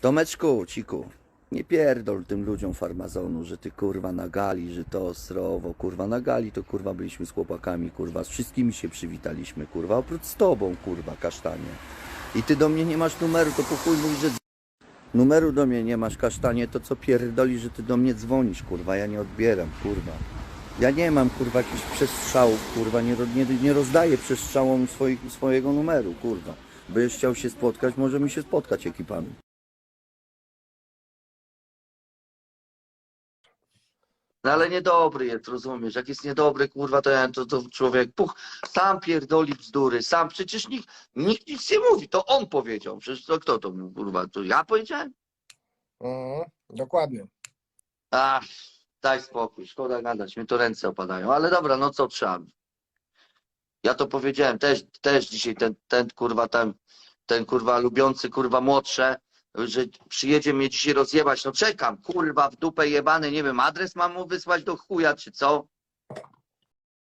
Tomeczku, ciku, nie pierdol tym ludziom farmazonu, że ty kurwa na gali, że to srowo, kurwa na gali to kurwa byliśmy z chłopakami, kurwa, z wszystkimi się przywitaliśmy, kurwa, oprócz z tobą, kurwa, kasztanie. I ty do mnie nie masz numeru, to po chuj mówisz, że numeru do mnie nie masz, kasztanie, to co pierdoli, że ty do mnie dzwonisz, kurwa, ja nie odbieram, kurwa. Ja nie mam, kurwa, jakichś przestrzałów, kurwa, nie, nie, nie rozdaję przestrzałom swoich, swojego numeru, kurwa. Byś chciał się spotkać, możemy się spotkać ekipami. No ale niedobry jest, rozumiesz? Jak jest niedobry, kurwa, to, ja, to, to człowiek puch, sam pierdoli bzdury, sam, przecież nikt, nikt nic nie mówi, to on powiedział, przecież to kto to mówił, kurwa, to ja powiedziałem? Mhm, dokładnie. Ach, daj spokój, szkoda gadać, mi to ręce opadają, ale dobra, no co trzeba. Ja to powiedziałem, też, też dzisiaj ten, ten kurwa, ten, ten kurwa lubiący kurwa młodsze, że przyjedzie mnie dzisiaj rozjebać, no czekam, kurwa, w dupę jebany, nie wiem, adres mam mu wysłać do chuja, czy co?